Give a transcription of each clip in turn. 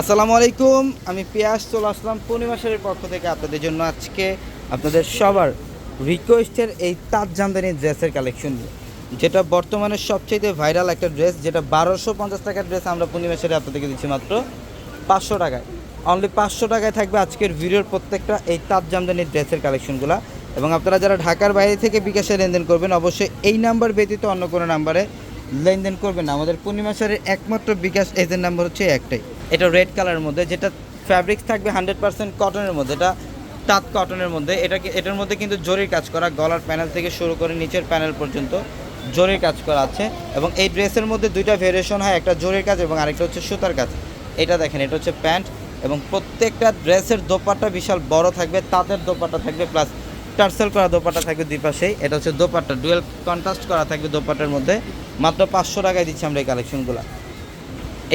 আসসালামু আলাইকুম, আমি পিয়াস, চলে আসলাম পূর্ণিমা শাড়ির পক্ষ থেকে আপনাদের জন্য আজকে আপনাদের সবার রিকোয়েস্টের এই তাজ জামদানি ড্রেসের কালেকশন যেটা বর্তমানে সবচেয়ে ভাইরাল একটা ড্রেস যেটা বারোশো পঞ্চাশ টাকার ড্রেস আমরা পূর্ণিমা শাড়ি আপনাদেরকে দিচ্ছি মাত্র পাঁচশো টাকায়। অনলি পাঁচশো টাকায় থাকবে আজকের ভিডিওর প্রত্যেকটা এই তাজ জামদানির ড্রেসের কালেকশনগুলো এবং আপনারা যারা ঢাকার বাইরে থেকে বিকাশে লেনদেন করবেন, অবশ্যই এই নাম্বার ব্যতীত অন্য কোনো নাম্বারে লেনদেন করবেন আমাদের পূর্ণিমা শাড়ির একমাত্র বিকাশ এজেন্ট নাম্বার হচ্ছে একটাই। এটা রেড কালারের মধ্যে, যেটা ফ্যাব্রিক্স থাকবে হান্ড্রেড পার্সেন্ট কটনের মধ্যে, এটা তাঁত কটনের মধ্যে। এটাকে, এটার মধ্যে কিন্তু জরির কাজ করা, গলার প্যানেল থেকে শুরু করে নিচের প্যানেল পর্যন্ত জরির কাজ করা আছে। এবং এই ড্রেসের মধ্যে দুইটা ভেরিয়েশন হয়, একটা জরির কাজ এবং আরেকটা হচ্ছে সুতার কাজ। এটা দেখেন, এটা হচ্ছে প্যান্ট এবং প্রত্যেকটা ড্রেসের দোপাট্টা বিশাল বড় থাকবে, তাঁতের দোপাট্টা থাকবে প্লাস টার্সেল করা দোপাট্টা থাকবে দুই পাশেই। এটা হচ্ছে দোপাট্টা ডুয়েল কন্ট্রাস্ট করা থাকবে দোপাট্টার মধ্যে। মাত্র পাঁচশো টাকায় দিচ্ছি আমরা এই কালেকশনগুলো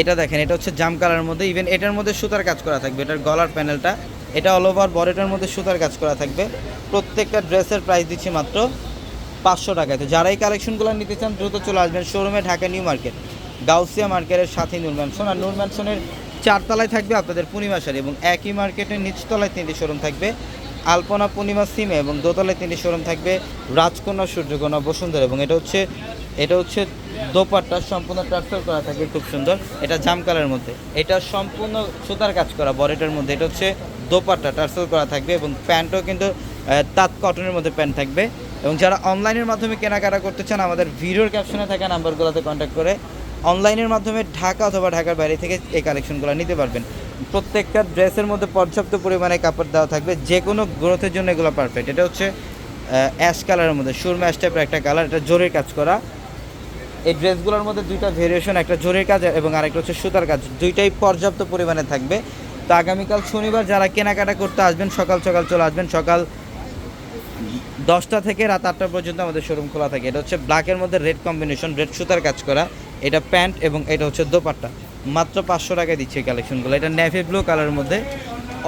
এটা দেখেন, এটা হচ্ছে জাম কালার মধ্যে ইভেন এটার মধ্যে সুতার কাজ করা থাকবে, এটার গলার প্যানেলটা। এটা অল ওভার বডিটার মধ্যে সুতার কাজ করা থাকবে। প্রত্যেকটা ড্রেসের প্রাইস দিচ্ছি মাত্র পাঁচশো টাকায়। তো যারা এই কালেকশনগুলো নিতে চান, দ্রুত চলে আসবেন শোরুমে ঢাকা নিউ মার্কেট, গাউসিয়া মার্কেটের সাথে নূর ম্যানসন। আর নূর ম্যানসনের চারতলায় থাকবে আপনাদের পূর্ণিমা শাড়ি, এবং একই মার্কেটের নিচতলায় তিনটি শোরুম থাকবে। আলপনা পূর্ণিমা সিমে এবং দোতলায় তিনটি শোরুম থাকবে রাজকন্যা সূর্যকন্যা বসুন্ধরা, এবং এটা হচ্ছে এটা হচ্ছে দোপাট্টা, সম্পূর্ণ ট্রান্সফার করা থাকে, খুব সুন্দর। এটা জাম কালারের মধ্যে। এটা সম্পূর্ণ সুতার কাজ করা বরেটার মধ্যে। এটা হচ্ছে দোপাট্টা ট্রান্সফার করা থাকবে এবং প্যান্টও কিন্তু তাঁত কটনের মধ্যে প্যান্ট থাকবে। এবং যারা অনলাইনের মাধ্যমে কেনাকাটা করতে চান, আমাদের ভিডিওর ক্যাপশনে থাকা নাম্বারগুলোতে কন্ট্যাক্ট করে অনলাইনের মাধ্যমে ঢাকা অথবা ঢাকার বাইরে থেকে এই কালেকশনগুলো নিতে পারবেন। প্রত্যেকটা ড্রেসের মধ্যে পর্যাপ্ত পরিমাণে কাপড় দেওয়া থাকবে। যে কোনো গ্রোথের জন্য এগুলো পারফেক্ট এটা হচ্ছে অ্যাশ কালারের মধ্যে। সুরমা অ্যাশ টাইপের একটা কালার এটা জোরের কাজ করা। এই ড্রেসগুলোর মধ্যে দুইটা ভেরিয়েশন একটা জোরের কাজ এবং আরেকটা হচ্ছে সুতার কাজ। দুইটাই পর্যাপ্ত পরিমাণে থাকবে। তো আগামীকাল শনিবার যারা কেনাকাটা করতে আসবেন, সকাল সকাল চলে আসবেন। সকাল দশটা থেকে রাত আটটা পর্যন্ত আমাদের শোরুম খোলা থাকে। এটা হচ্ছে ব্ল্যাকের মধ্যে রেড কম্বিনেশন রেড সুতার কাজ করা। এটা প্যান্ট এবং এটা হচ্ছে দোপাট্টা। মাত্র পাঁচশো টাকায় দিচ্ছে কালেকশনগুলো এটা নেভি ব্লু কালারের মধ্যে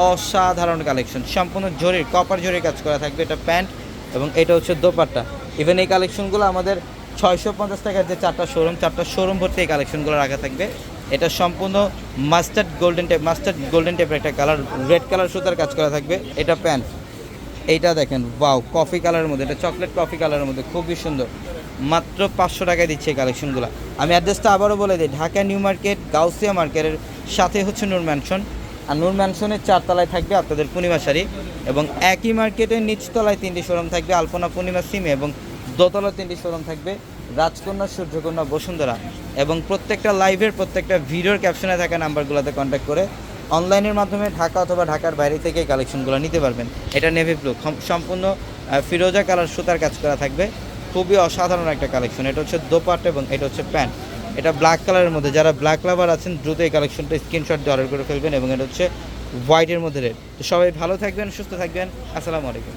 অসাধারণ কালেকশন সম্পূর্ণ জরির কপার জরির কাজ করা থাকবে। এটা প্যান্ট এবং এটা হচ্ছে দোপাট্টা। ইভেন এই কালেকশনগুলো আমাদের ছয়শো পঞ্চাশ টাকার যে চারটা শোরুম চারটা শোরুম ভর্তি এই কালেকশনগুলো রাখা থাকবে। এটা সম্পূর্ণ mustard golden type mustard golden টাইপের একটা কালার রেড কালার সুতার কাজ করা থাকবে। এটা প্যান্ট এইটা দেখেন ওয়াও কফি কালারের মধ্যে, এটা চকলেট কফি কালারের মধ্যে খুবই সুন্দর। মাত্র পাঁচশো টাকায় দিচ্ছে এই কালেকশনগুলো আমি অ্যাড্রেসটা আবারও বলে দিই, ঢাকা নিউ মার্কেট, গাউসিয়া মার্কেটের সাথে হচ্ছে নূর ম্যানশন আর নূর ম্যানশনের চারতলায় থাকবে আপনাদের পূর্ণিমা শাড়ি এবং একই মার্কেটের নিচতলায় তিনটি শোরুম থাকবে, আলপনা পূর্ণিমা সিমে এবং দোতলা তিনটি শোরুম থাকবে। রাজকন্যা, সূর্যকন্যা, বসুন্ধরা এবং প্রত্যেকটা লাইভের প্রত্যেকটা ভিডিওর ক্যাপশনে থাকা নাম্বারগুলোতে কন্ট্যাক্ট করে অনলাইনের মাধ্যমে ঢাকা অথবা ঢাকার বাইরে থেকে কালেকশনগুলো নিতে পারবেন। এটা নেভি ব্লু সম্পূর্ণ ফিরোজা কালার সুতার কাজ করা থাকবে। খুবই অসাধারণ একটা কালেকশন এটা হচ্ছে দোপাট এবং এটা হচ্ছে প্যান্ট। এটা ব্ল্যাক কালারের মধ্যে, যারা ব্ল্যাক লাভার আছেন, দ্রুত এই কালেকশনটা স্ক্রিনশট দিয়ে অর্ডার করে ফেলবেন এবং এটা হচ্ছে হোয়াইটের মধ্যে রেড তো সবাই ভালো থাকবেন, সুস্থ থাকবেন। আসসালামু আলাইকুম।